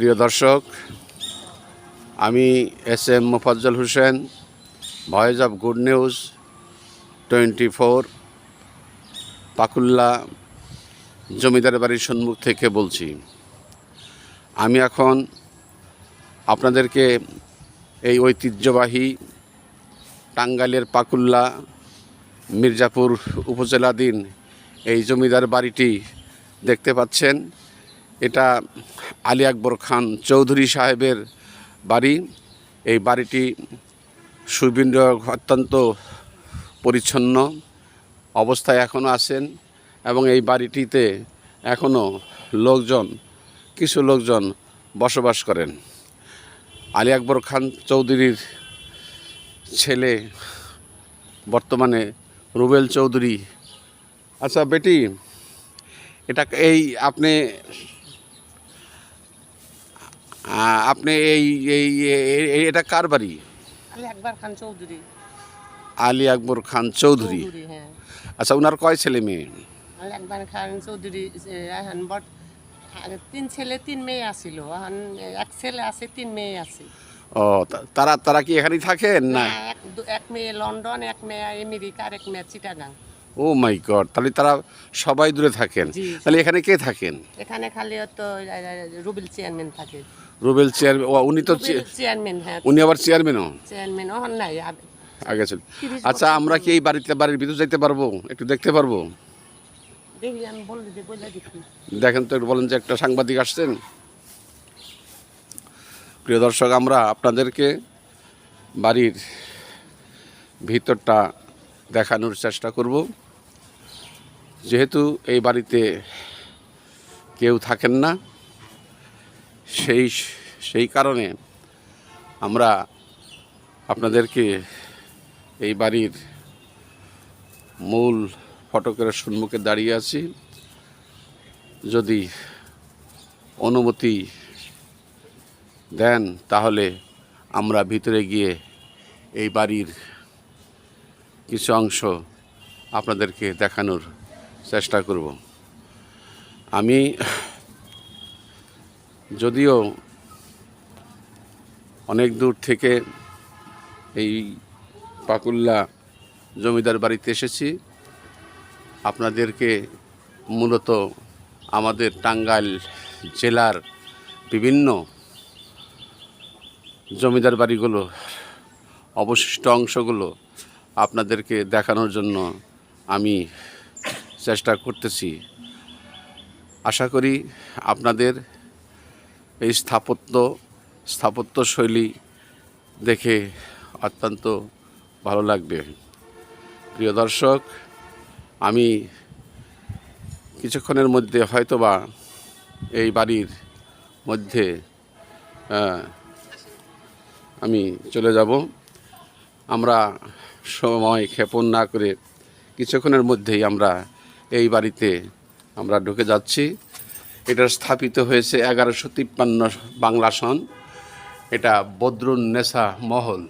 প্রিয় দর্শক, আমি S M Mofazzal Hossain, voice of good news twenty four, Pakulla জমিদার বাড়ির সম্মুখ থেকে বলছি। আমি এখন আপনাদেরকে এই ঐতিহ্যবাহী টাঙ্গাইলের পাকুল্লা মির্জাপুর উপজেলাধীন এই জমিদার বাড়িটি দেখতে পাচ্ছেন। এটা আলী আকবর খান চৌধুরী সাহেবের বাড়ি। এই বাড়িটি সুবিন্দ অত্যন্ত পরিচ্ছন্ন অবস্থায় এখনও আছেন এবং এই বাড়িটিতে এখনও লোকজন, কিছু লোকজন বসবাস করেন। আলী আকবর খান চৌধুরীর ছেলে, বর্তমানে রুবেল চৌধুরী। আচ্ছা বেটি, এটা এই আপনি আপনি এই এই এটা কার বাড়ি? আলী আকবর খান চৌধুরী। আলী আকবর খান চৌধুরী। চৌধুরী হ্যাঁ। আচ্ছা ওনার কয় ছেলে মেয়ে? আলী আকবর খান চৌধুরী এখন তিন ছেলে তিন মেয়ে আছিল এক ছেলে আছে তিন মেয়ে আছে। ও তারা তারা কি এখানেই থাকেন? না। এক এক মেয়ে লন্ডন এক মেয়ে আমেরিকা আর এক মেয়ে চিটাগাং। ও মাই গড তাহলে তারা সবাই দূরে থাকেন। তাহলে এখানে কে থাকেন? এখানে খালি তো রুবেল চেয়ারম্যান থাকে। রুবেল চেয়ারম্যান ও উনি তো চেয়ারম্যান হ্যাঁ। উনি আবার চেয়ারম্যানও? চেয়ারম্যান ওহন নাই আব- আগে ছিল। আচ্ছা আমরা কি এই বাড়িতে বাড়ির ভিতর যাইতে পারব? একটু দেখতে পারব? দেখেন তো একটু বলেন যে একটা সাংবাদিক আসছেন। প্রিয় দর্শক আমরা আপনাদেরকে বাড়ির ভিতরটা দেখানোর চেষ্টা করব। যেহেতু এই বাড়িতে কেউ থাকেন না সেই সেই কারণে আমরা আপনাদেরকে এই বাড়ির মূল ফটকের সম্মুখে দাঁড়িয়ে আছি। যদি অনুমতি দেন, তাহলে আমরা ভিতরে গিয়ে এই বাড়ির কিছু অংশ আপনাদেরকে দেখানোর চেষ্টা করব। আমি যদিও অনেক দূর থেকে এই পাকুল্লা জমিদার বাড়িতে এসেছি। আপনাদেরকে মূলত আমাদের টাঙ্গাইল জেলার বিভিন্ন জমিদার বাড়িগুলো, অবশিষ্ট অংশগুলো আপনাদেরকে দেখানোর জন্য আমি চেষ্টা করতেছি। আশা করি আপনাদের এই স্থাপত্য স্থাপত্য শৈলী দেখে অত্যন্ত ভালো লাগবে। প্রিয় দর্শক, আমি কিছুক্ষণের মধ্যে হয়তোবা এই বাড়ির মধ্যে আমি চলে যাব। আমরা সময় ক্ষেপণ না করে কিছুক্ষণের মধ্যেই আমরা এই বাড়িতে আমরা ঢুকে যাচ্ছি। এটা স্থাপিত হয়েছে এগারোশো তিপ্পান্ন বাংলা সন। এটা বদরুন নেশা মহল।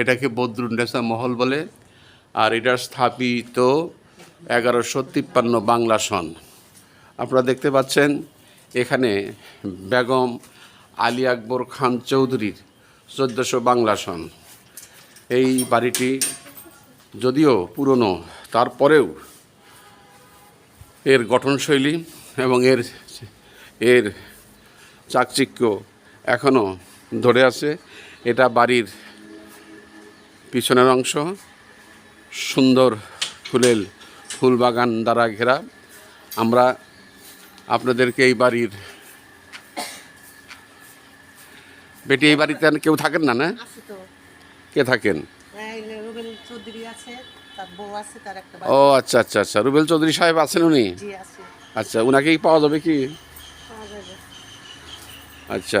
এটাকে বদরুন নেশা মহল বলে, আর এটা স্থাপিত এগারোশো তিপ্পান্ন বাংলা সন। আপনারা দেখতে পাচ্ছেন, এখানে বেগম আলী আকবর খান চৌধুরীর চোদ্দোশো বাংলা সন। এই বাড়িটি যদিও পুরনো, তারপরেও এর গঠনশৈলী এবং এর এর চাকচিক্য এখনও ধরে আছে। এটা বাড়ির পিছনের অংশ। সুন্দর ফুলের ফুল বাগান দ্বারা ঘেরা। আমরা আপনাদেরকে এই বাড়ির বেটি এই বাড়িতে কেউ থাকেন না না? কে থাকেন? এই যে রুবেল চৌধুরী আছে তার বউ আছে তার একটা ও আচ্ছা আচ্ছা আচ্ছা। রুবেল চৌধুরী সাহেব আছেন উনি? আচ্ছা উনাকেই পাওয়া যাবে কি? আচ্ছা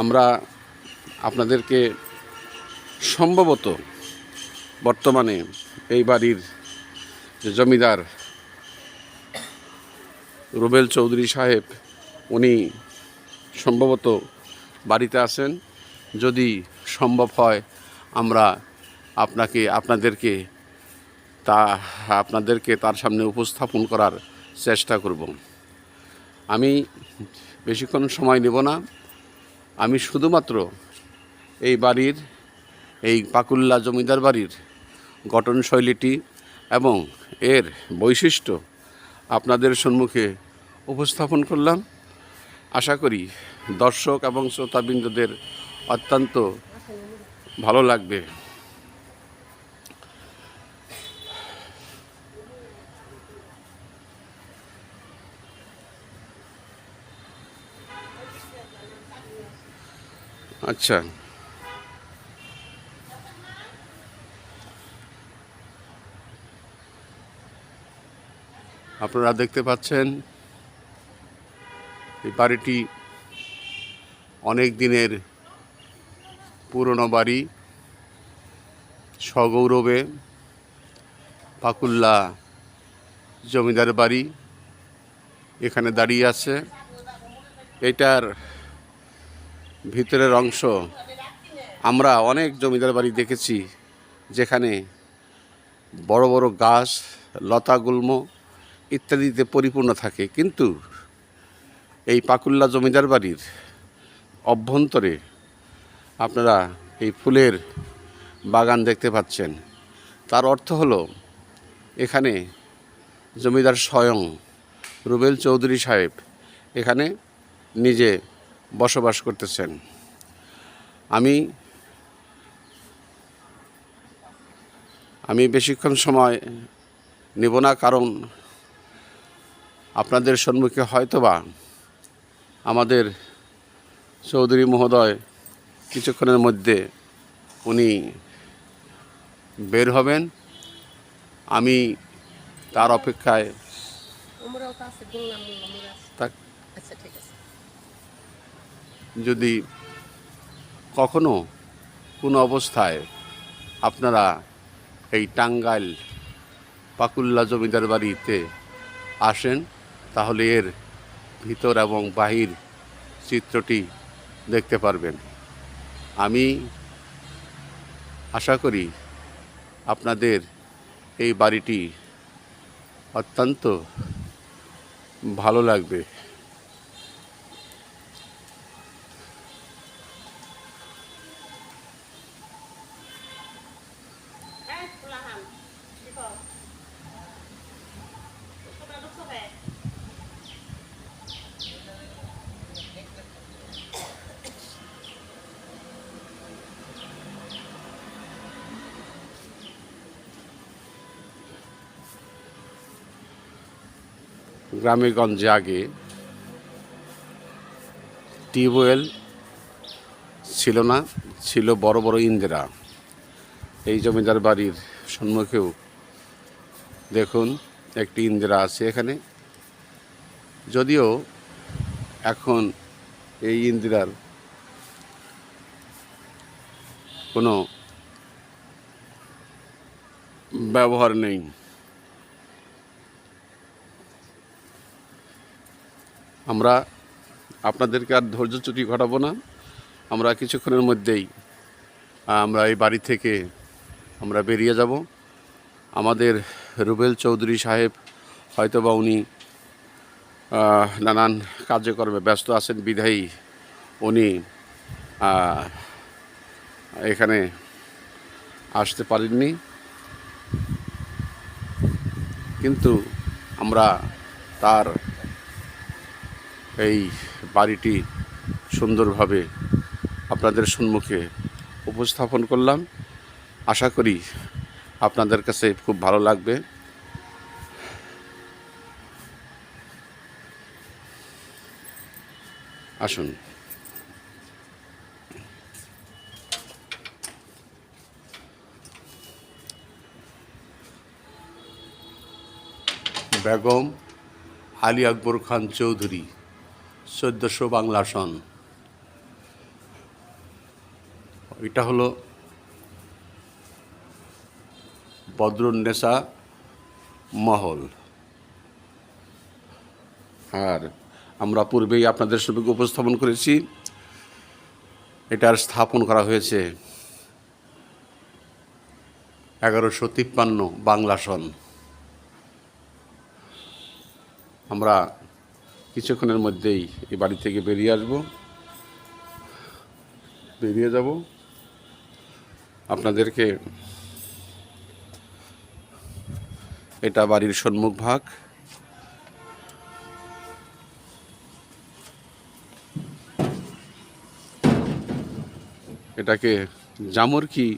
আমরা আপনাদেরকে সম্ভবত বর্তমানে এই বাড়ির যে জমিদার রুবেল চৌধুরী সাহেব, উনি সম্ভবত বাড়িতে আছেন। যদি সম্ভব হয়, আমরা আপনাকে, আপনাদেরকে তা আপনাদেরকে তার সামনে উপস্থাপন করার চেষ্টা করব। আমি বেশিক্ষণ সময় নেব না। আমি শুধুমাত্র এই বাড়ির, এই পাকুল্লা জমিদার বাড়ির গঠনশৈলীটি এবং এর বৈশিষ্ট্য আপনাদের সম্মুখে উপস্থাপন করলাম। আশা করি দর্শক এবং শ্রোতাবৃন্দদের অত্যন্ত ভালো লাগবে। আচ্ছা। আপনারা দেখতে পাচ্ছেন, এই বাড়িটি অনেক দিনের পুরনো বাড়ি, সগৌরবে পাকুল্লা জমিদার বাড়ি এখানে দাঁড়িয়ে আছে। এটার ভিতরের অংশ। আমরা অনেক জমিদার বাড়ি দেখেছি যেখানে বড় বড় গাছ, লতা, গুল্ম ইত্যাদিতে পরিপূর্ণ থাকে। কিন্তু এই পাকুল্লা জমিদার বাড়ির অভ্যন্তরে আপনারা এই ফুলের বাগান দেখতে পাচ্ছেন। তার অর্থ হলো, এখানে জমিদার স্বয়ং রুবেল চৌধুরী সাহেব এখানে নিজে বসবাস করতেছেন। আমি আমি বেশিক্ষণ সময় নেব না, কারণ আপনাদের সম্মুখে হয়তোবা আমাদের চৌধুরী মহোদয় কিছুক্ষণের মধ্যে উনি বের হবেন। আমি তার অপেক্ষায় যদি কখনো কোনো অবস্থায় আপনারা এই টাঙ্গাইল পাকুল্লা জমিদার বাড়িতে আসেন, তাহলে এর ভিতর এবং বাহির চিত্রটি দেখতে পারবেন। আমি আশা করি আপনাদের এই বাড়িটি অত্যন্ত ভালো লাগবে। গ্রামে গঞ্জে আগে টিউবওয়েল ছিল না, ছিল বড় বড় ইন্দিরা। এই জমিদার বাড়ির সম্মুখেও দেখুন একটি ইন্দিরা আছে এখানে। যদিও এখন এই ইন্দিরার কোনো ব্যবহার নেই। আমরা আপনাদেরকে আর ধৈর্যচ্যুতি ঘটাবো না। আমরা কিছুক্ষণের মধ্যেই আমরা এই বাড়ি থেকে আমরা বেরিয়ে যাব। আমাদের রুবেল চৌধুরী সাহেব হয়তোবা উনি নানান কার্যক্রমে ব্যস্ত আছেন, বিধায়ী উনি এখানে আসতে পারেননি। কিন্তু আমরা তার এই বাড়িটি সুন্দরভাবে আপনাদের সম্মুখে উপস্থাপন করলাম। আশা করি আপনাদের কাছে খুব ভালো লাগবে। আসুন। বেগম আলী আকবর খান চৌধুরী। চোদ্দোশো বাংলা সন। এটা হলো বদরুন্নেসা মহল। আর আমরা পূর্বেই আপনাদের সঙ্গে উপস্থাপন করেছি। এটার স্থাপন করা হয়েছে এগারোশো তিপ্পান্ন বাংলা সন। আমরা কিছুক্ষণের মধ্যেই এই বাড়ি থেকে বেরিয়ে আসব। বেরিয়ে যাব। আপনাদেরকে এটা বাড়ির সম্মুখ ভাগ। এটাকে জামরকি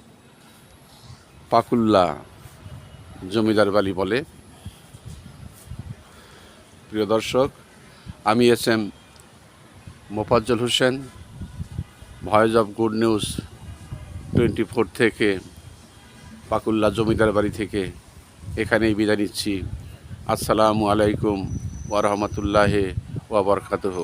পাকুল্লা জমিদার বাড়ি বলে। প্রিয় দর্শক আমি S M Mofazzal Hossain, voice of good news twenty four থেকে পাকুল্লা জমিদার বাড়ি থেকে এখানেই বিদায় নিচ্ছি। আসসালামু আলাইকুম ওয়ারহমতুল্লাহ ওবরকাতহ